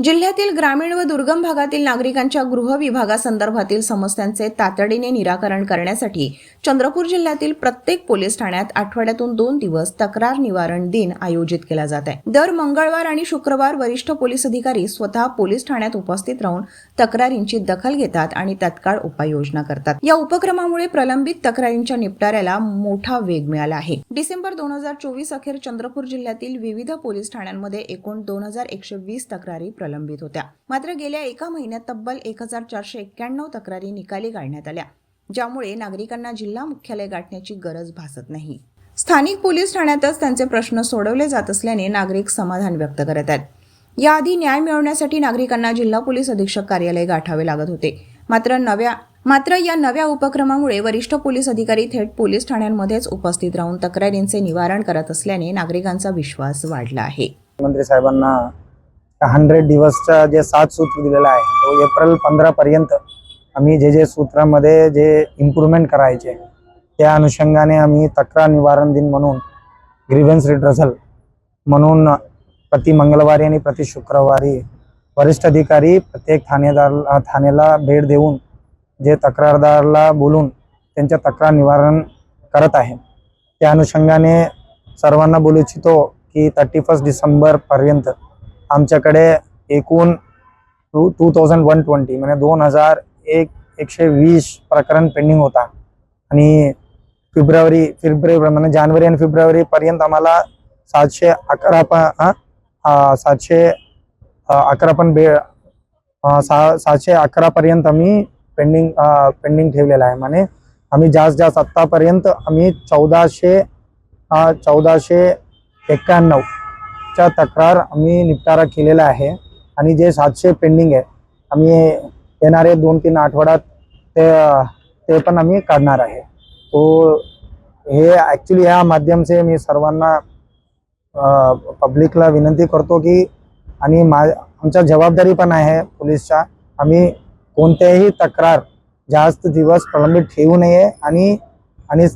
जिल्ह्यातील ग्रामीण व दुर्गम भागातील नागरिकांच्या गृह विभागासंदर्भातील समस्यांचे तातडीने निराकरण करण्यासाठी चंद्रपूर जिल्ह्यातील प्रत्येक पोलीस ठाण्यात आठवड्यातून दोन दिवस तक्रार निवारण दिन आयोजित केला जात आहे. दर मंगळवार आणि शुक्रवार वरिष्ठ पोलीस अधिकारी स्वतः पोलीस ठाण्यात उपस्थित राहून तक्रारींची दखल घेतात आणि तत्काळ उपाययोजना करतात. या उपक्रमामुळे प्रलंबित तक्रारींच्या निपटाऱ्याला मोठा वेग मिळाला आहे. डिसेंबर दोन हजार चोवीस अखेर चंद्रपूर जिल्ह्यातील विविध पोलीस ठाण्यांमध्ये एकूण दोन हजार एकशे वीस तक्रारी प्रलंबित होत्या. मात्र गेल्या एका महिन्यात तब्बल एक हजार चारशे एक्क्याण्णव तक्रारी निकाली काढण्यात आल्या ज्यामुळे नागरिकांना जिल्हा मुख्यालय गाठण्याची गरज भासत नाही. स्थानिक पोलीस ठाण्यातच त्यांचे प्रश्न सोडवले जात असल्याने नागरिक समाधान व्यक्त करत आहेत. याआधी न्याय मिळवण्यासाठी नागरिकांना जिल्हा पोलीस अधीक्षक कार्यालय गाठावे लागत होते. मात्र नव्या मात्र या नव्या उपक्रमामुळे वरिष्ठ पोलीस अधिकारी थेट पोलीस ठाण्यांमध्येच उपस्थित राहून तक्रारींचे निवारण करत असल्याने नागरिकांचा विश्वास वाढला आहे. मंत्री साहेबांना हंड्रेड दिवसचा जे सात सूत्र दिलेला आहे तो एप्रिल पंधरा पर्यंत आम्ही जे जे सूत्रामध्ये जे इम्प्रूव्हमेंट करायचे त्या अनुषंगाने आम्ही तक्रार निवारण दिन म्हणून ग्रीव्हन्स रिड्रसल म्हणून प्रति मंगळवारी आणि प्रति शुक्रवारी वरिष्ठ अधिकारी प्रत्येक ठाणेदार ठाण्याला भेट देऊन जे तक्रारदारला बोलून त्यांच्या तक्रार निवारण करत आहे. त्या अनुषंगाने सर्वांना बोलू इच्छितो की थर्टी फर्स्ट डिसेंबरपर्यंत आमच्याकडे एकूण two two thousand one twenty म्हणजे दोन हजार एक एकशे वीस प्रकरण पेंडिंग होता. आणि फेब्रुवारी फेब्रुवारी म्हणजे जानेवारी आणि फेब्रुवारीपर्यंत आम्हाला सातशे अकरा पण सातशे अकरा पण बे सा सातशे अकरापर्यंत आम्ही पेंडिंग पेंडिंग ठेवलेलं आहे. म्हणजे आम्ही जास्त जास्त आत्तापर्यंत आम्ही चौदाशे चौदाशे एक्क्याण्णव च्या तक्रार आम्ही निपटारा केलेला आहे. आणि जे सातशे पेंडिंग आहे आम्ही येणारे दोन तीन आठवड्यात ते ते पण आम्ही काढणार आहे. तो हे ॲक्च्युली ह्या माध्यम से मी सर्वांना पब्लिकला विनंती करतो की आणि मा आमच्या जबाबदारी पण आहे पोलीसच्या. आम्ही कोणत्याही तक्रार जास्त दिवस प्रलंबित ठेवू नये आणि आणि